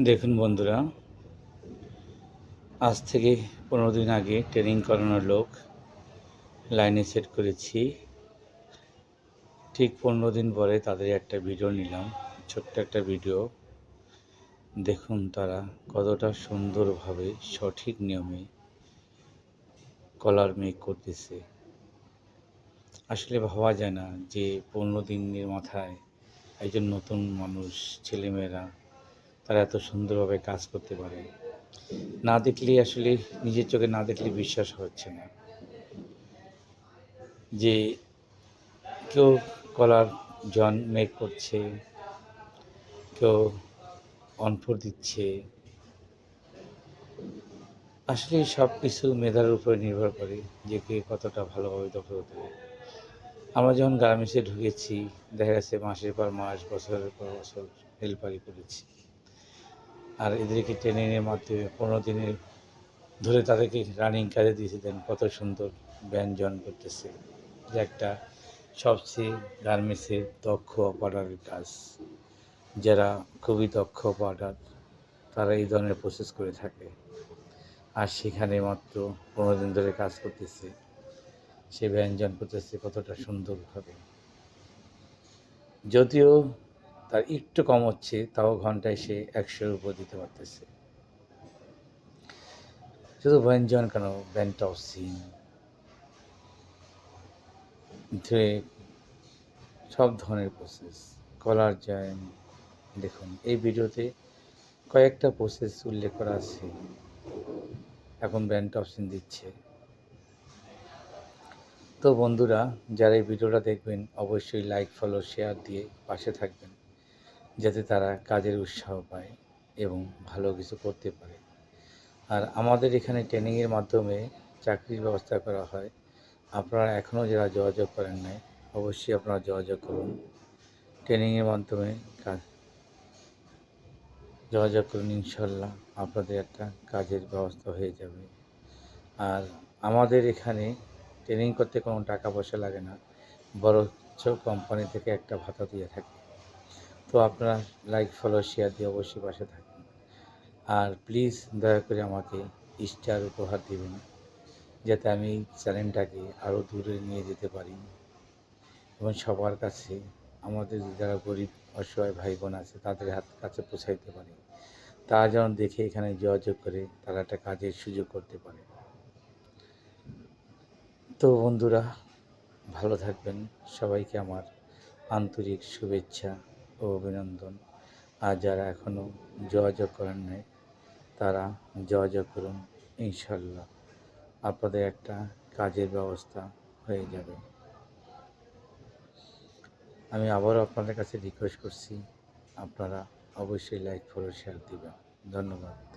দেখুন বন্ধুরা, আজ থেকে পনেরো দিন আগে ট্রেনিং করানোর লোক লাইনে সেট করেছি। ঠিক পনেরো দিন পরে তাদের একটা ভিডিও নিলাম, ছোট্ট একটা ভিডিও। দেখুন তারা কতটা সুন্দরভাবে সঠিক নিয়মে কলার মেক করতেছে। আসলে ভাবা যায় না যে পনেরো দিনের মাথায় একজন নতুন মানুষ, ছেলেমেয়েরা তারা এত সুন্দরভাবে কাজ করতে পারে। না দেখলে আসলে নিজের চোখে না দেখলে বিশ্বাস হচ্ছে না। যে কেউ কলার জন মেক করছে, কেউ অনফোর দিচ্ছে। আসলে সব কিছু মেধার উপরে নির্ভর করে যে কে কতটা ভালোভাবে দখল হতে পারে। আমরা যখন গার্মেন্টসে ঢুকেছি, দেখা গেছে মাসের পর মাস, বছরের পর বছর হেল্পারি করেছি। আর এদেরকে ট্রেনিংয়ের মাধ্যমে পনেরো দিনের ধরে তাদেরকে রানিং কাজে দিয়েছে দেন কত সুন্দর ব্যঞ্জন করতেছে। যে একটা সবচেয়ে গার্মেন্টসের দক্ষ অপারেটারের কাজ। যারা খুবই দক্ষ অপারেটার তারা এই ধরনের প্রসেস করে থাকে। আর সেখানে মাত্র পনেরো দিন ধরে কাজ করতেছে। সে ব্যঞ্জন করতেছে কতটা সুন্দরভাবে। যদিও তার একটু কম হচ্ছে, তাও ঘন্টায় সে একশোর উপর দিতে পারতেছে। শুধু ব্যঞ্জন কেন? ব্যান্টসিন ধুয়ে সব ধরনের প্রসেস কলার জয়েন, দেখুন, এই ভিডিওতে কয়েকটা প্রসেস উল্লেখ করা আছে। এখন ব্যান্ড অপশন দিচ্ছে। তো বন্ধুরা, যারা এই ভিডিওটা দেখবেন, অবশ্যই লাইক ফলো শেয়ার দিয়ে পাশে থাকবেন। যাতে তারা কাজের উৎসাহ পায় এবং ভালো কিছু করতে পারে। আর আমাদের এখানে ট্রেনিংয়ের মাধ্যমে চাকরির ব্যবস্থা করা হয়। আপনারা এখনও যারা যোগাযোগ করেন নাই, অবশ্যই আপনারা যোগাযোগ করুন। ট্রেনিংয়ের মাধ্যমে কাজ যোগাযোগ করুন ইনশাল্লাহ আপনাদের একটা কাজের ব্যবস্থা হয়ে যাবে। আর আমাদের এখানে ট্রেনিং করতে কোনো টাকা পয়সা লাগে না। বরঞ্চ কোম্পানি থেকে একটা ভাতা দিয়ে থাকে। তো আপনারা লাইক ফলো শেয়ার দিয়ে অবশ্যই পাশে থাকুন আর প্লিজ দয়া করে আমাকে স্টার উপহার দেবেন, যাতে আমি এই চ্যানেলটাকে আরও দূরে নিয়ে যেতে পারি। এবং সবার কাছে আমাদের যারা গরিব, অসহায় ভাই বোন আছে, তাদের হাত কাছে পৌঁছাইতে পারি। তারা যেন দেখে এখানে যোগাযোগ করে, তারা একটা কাজের সুযোগ করতে পারে। তো বন্ধুরা, ভালো থাকবেন। সবাইকে আমার আন্তরিক শুভেচ্ছা। ও অভিনন্দন। আর যারা এখনও যোগাযোগ করেন নাই, তারা যোগাযোগ করুন ইনশাল্লাহ আপনাদের একটা কাজের ব্যবস্থা হয়ে যাবে। আমি আবারও আপনাদের কাছে রিকোয়েস্ট করছি, আপনারা অবশ্যই লাইক ফলো শেয়ার দেবেন। ধন্যবাদ।